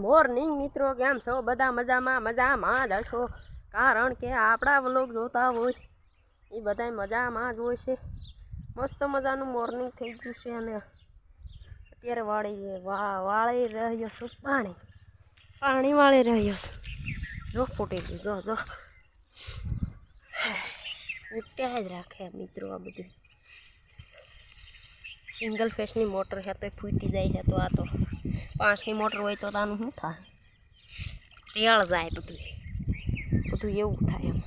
Morning મિત્રો. કેમ છો? બધા મજામાં? મજામાં જ હશો. કારણ કે આપણા વ્લોગ જોતા હોય, એ બધાય મજામાં જ હોય છે. મસ્ત મજાનું મોર્નિંગ થઈ ગયું છે અને અત્યારે વાળી વા, વાળી રહ્યો છું. પાણી. પાણી વાળી રહ્યો છું. જો, ફૂટી ગયું. જો જો. ઉટ્યા જ રાખે મિત્રો આ બધું. સિંગલ ફેસની મોટર છે, તો ફૂટી જાય છે, તો આ તો. પાંચની મોટર હોય તો તાનું શું થાય? ટેળ જાય બધું. બધું એવું થાય એમ.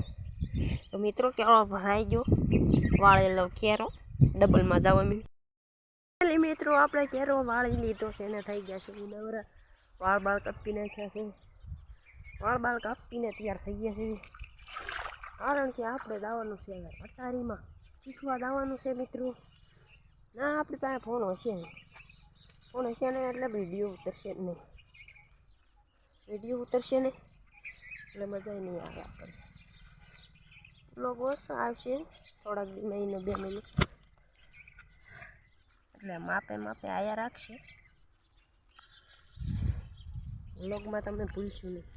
તો મિત્રો કેળો ભરાઈ ગયો. વાળેલો કેરો. ડબલમાં જાવ અમે. એટલે મિત્રો આપણે કેરો વાળી લીધો છે એને થઈ ગયા છે નવરા વાળ બાળ કાપી નાખ્યા છે. વાળ બાળ કાપીને તૈયાર થઈ ગયા છે. કારણ કે આપણે દાવાનું છે હવે અટારીમાં. શીખવા દાવાનું છે મિત્રો. ના આપણી પાસે ફોન હશે ફોન હશે ને એટલે વીડિયો ઉતરશે જ નહીં. વીડિયો ઉતરશે ને એટલે મજા નહીં આવે આપણે લોકો આવશે થોડાક મહિનો, બે મહિનો. એટલે માપે માપે આયા રાખશે. બ્લોગમાં તમે ભૂલશું નહીં.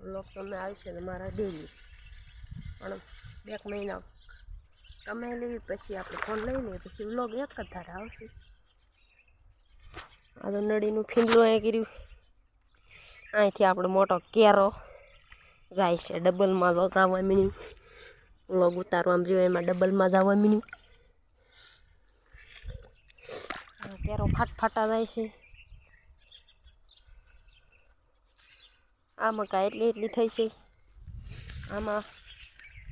વ્લોગ તમને આવશે તમારા ડેલી પણ બે મહિના. કમાઈ લેવી પછી આપણે ફોન લઈ લઈએ પછી વ્લોગ એક જ ધારે આવશે. આ તો નળીનું ફીંડલું અહીં કર્યું. અહીંથી આપણો મોટો કેરો જાય છે. ડબલમાં તો જવા મીની લોગ ઉતારવામાં જોઈએ એમાં ડબલમાં જવા મીની કેરો ફાટફાટા જાય છે. આમાં કાંઈ એટલી એટલી થઈ છે. આમાં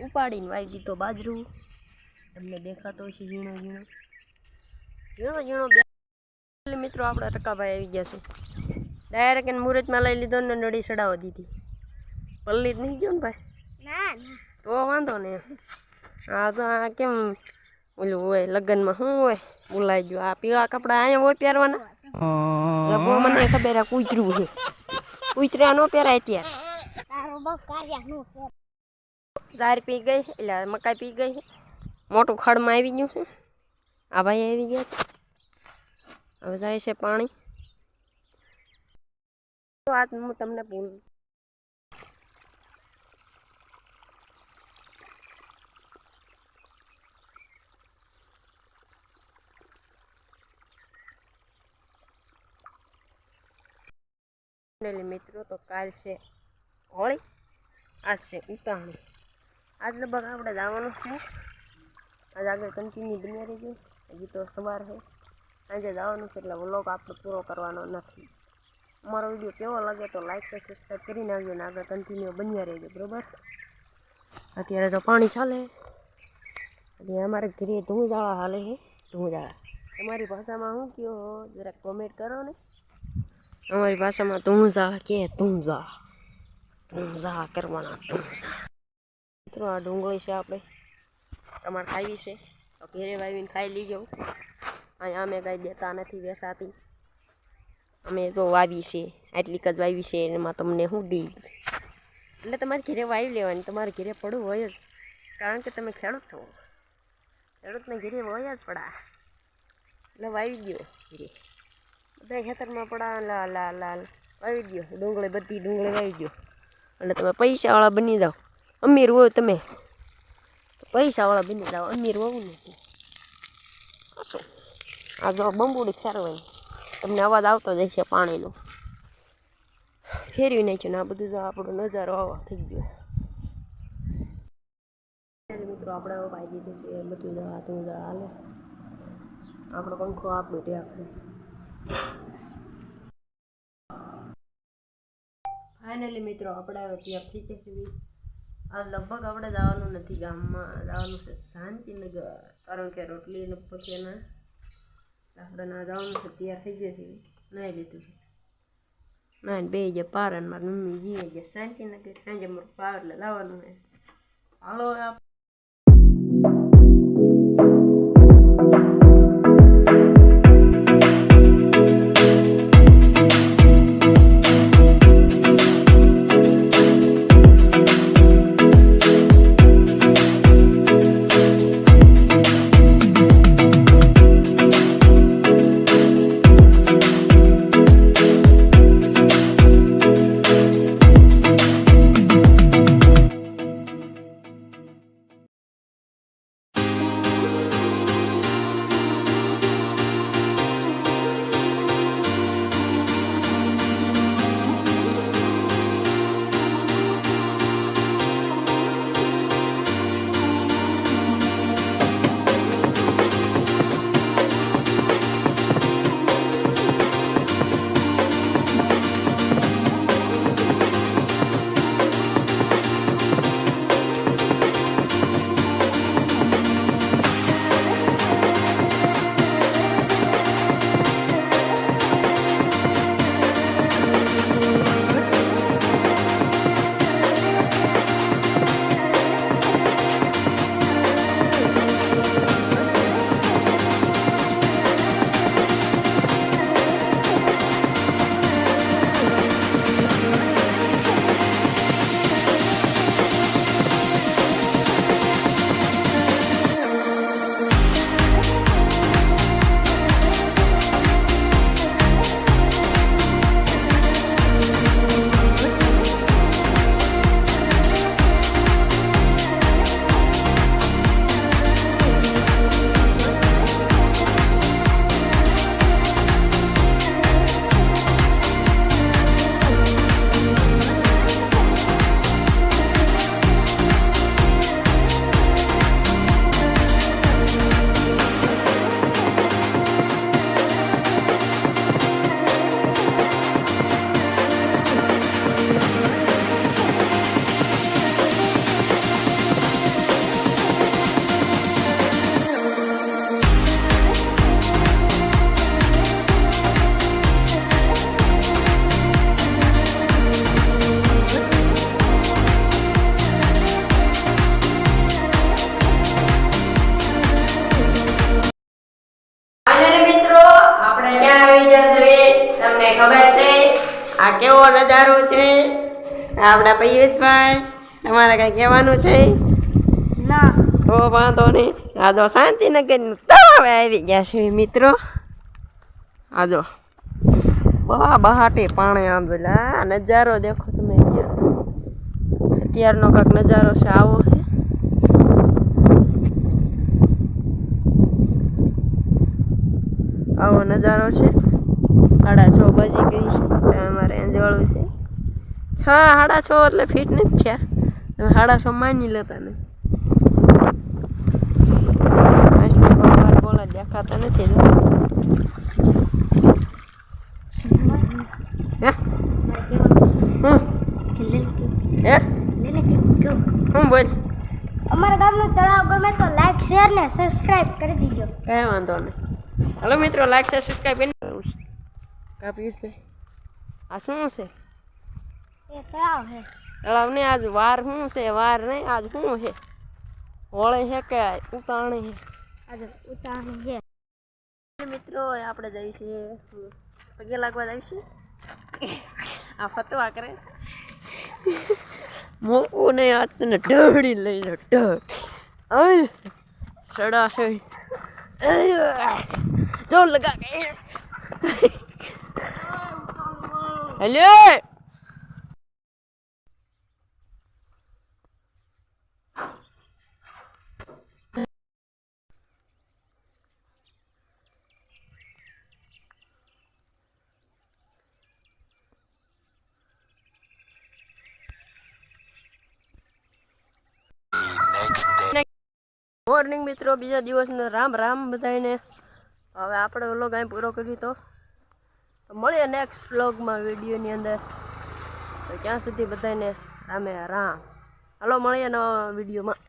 ઉપાડીને વાઈ દીધો બાજરું. તમને દેખાતો છે ઝીણો ઝીણો. ઝીણો ઝીણો એટલે મિત્રો આપણા ટકાભાઈ આવી ગયા છે. ડાયરેક્ટ એને મુહૂર્તમાં લઈ લીધો ને નડી ચડાવવા દીધી. પલ્લી જ નહીં ગયો ને ભાઈ? તો વાંધો ને આ તો આ કેમ ઓલું હોય લગ્નમાં શું હોય? બોલાઈ ગયું આ પીળા કપડાં અહીંયા હોય પહેરવાના? બહુ મને ખબર આ કૂતરું છે. કૂતરા ન પહેરાય ત્યારે ઝાર પી ગઈ એટલે મકાઈ પી ગઈ. મોટું ખડમાં આવી ગયું છે. આ ભાઈ આવી ગયા હવે જાય છે પાણી. આજ હું તમને ભૂલ મિત્રો તો કાલ છે હોળી, આજ છે ઉતાવળી. આજ લગભગ આપણે જવાનું છે. આજ આગળ કન્ટિન્યુ બન્યા રહીજો હજી તો સવાર છે. સાંજે જવાનું છે એટલે વ્લોગ આપણે પૂરો કરવાનો નથી. અમારો વીડિયો કેવો લાગે તો લાઈક તો સબસ્ક્રાઈબ કરી નાખજો ને આગળ કન્ટિન્યુ બન્યા રહેજો, બરાબર? અત્યારે તો પાણી ચાલે. અને અમારે ઘરે ધૂંજાળા હાલે છે, ધૂંજાળા. તમારી ભાષામાં શું કહો જરાક કોમેન્ટ કરો ને. અમારી ભાષામાં ધૂંઝા કે ધૂંઝા? ધૂંઝા કરવાના, ધૂંઝા. મિત્રો, આ ડુંગળી છે આપણે. તમારે ખાવી છે. તો ઘેરે વાવીને ખાઈ લીજો. અહીંયા અમે કાંઈ દેતા નથી વેસાતી અમે જો વાવી છે આટલીક જ વાવી છે એમાં તમને શું દી? એટલે તમારે ઘેરે વાવી લેવાની, તમારે ઘેરે પડવું હોય જ. કારણ કે તમે ખેડૂત છો. ખેડૂતને ઘેરે હોય જ પડા. એટલે વાવી ગયો ઘેરે. બધા ખેતરમાં પડા, લાલ લાલ લાલ. વાવી ગયો ડુંગળી બધી ડુંગળી વાવી ગયો એટલે તમે પૈસાવાળા બની જાઓ. અમીર હોય તમે. પૈસાવાળા બની જાઓ. અમીર હોવું નથી. શું? આ જો બંબુડી ફેરવાય. તમને અવાજ આવતો જ છે પાણીનો. ફેરવી નાખ્યું ને આ બધું આપણો નજારો આવો થઈ ગયો. મિત્રો આપણે હવે પાઈ દીધું છે એ બધું દવા તું હાલે. આપણો પંખો આપણું ત્યાં આપણે ફાઇનલી મિત્રો આપણે હવે ત્યાં થઈ જશે આ લગભગ આપણે જવાનું નથી ગામમાં, જવાનું છે શાંતિનગર. કારણ કે રોટલી ને પછી એના આપણે ના જવાનું છે તૈયાર થઈ જશે નાહી લીધું છે ના બે જે પારન મારી મમ્મી જીએ ગયા શાંતિનગર સાંજે મારું પાર એટલે લાવવાનું છે હાલો ખબર છે? આ કેવો નજારો છે? આપણા પીયુષભાઈ તમારે કઈ કહેવાનું છે? ના. તો વાંધો નહીં. આજો શાંતિનગર શાંતિનગરનું તળાવ આવી ગયા છે મિત્રો. આજો બહા બહાટી પાણી આ નજારો દેખો તમે અત્યારનો કાંક નજારો છે આવો છે. આવો નજારો છે. બજી ગઈ છે. અમારે અંજવાળું છે. છ સાડા છ એટલે ફીટ નથી થયા. તમે સાડા છ માની લેતા ને બોલા દેખાતા નથી. હે? બોલ? અમારા ગામનું તળાવ ગમે તો લાઈક શેર ને સબસ્ક્રાઇબ કરી દીજો. કઈ વાંધો નહીં. હલો મિત્રો લાઈક શેર સબસ્ક્રાઈબ કરી નાખવું છે. કા પિયુષભાઈ આ શું છે? એ તળાવ છે. તળાવ નહીં આજ વાર શું છે? વાર નહીં આજ શું છે? હોળે છે કે ઉતાણી છે? આજે ઉતાણી છે. મિત્રો આપણે જઈએ છીએ પગે લાગવા જઈએ છીએ. આ ફતવા કરે છે. મૂકવું નહીં આ તને ઢળી લઈ લો ઢળ. અય સડા છે. જો લગા હેલો મોર્નિંગ મિત્રો. બીજા દિવસનો રામ રામ બધાને હવે આપણે ઓલો કાંઈ પૂરો કર્યું તો તો. મળીએ નેક્સ્ટ વ્લોગમાં વિડીયોની અંદર. તો ત્યાં સુધી બધાને રામે રામ. હાલો, મળીએ નવા વિડીયોમાં.